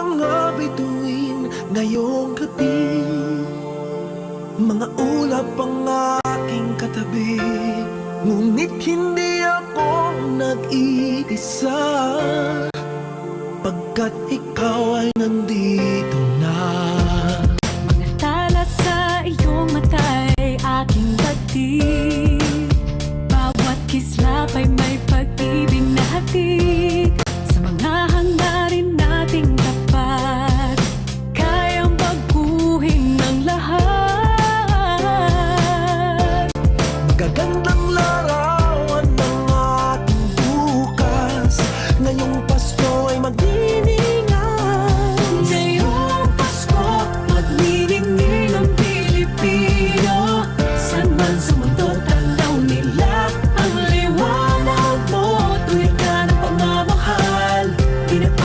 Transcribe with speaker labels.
Speaker 1: mga bituin ngayong gabi. Mga ulap ang aking katabi Ngunit hindi ako nag-iisa. Pagkat ikaw ay nandito na.
Speaker 2: Mga tala sa iyong aking kislap ay may pag-ibig Gagandang larawan ng ating bukas. Ngayong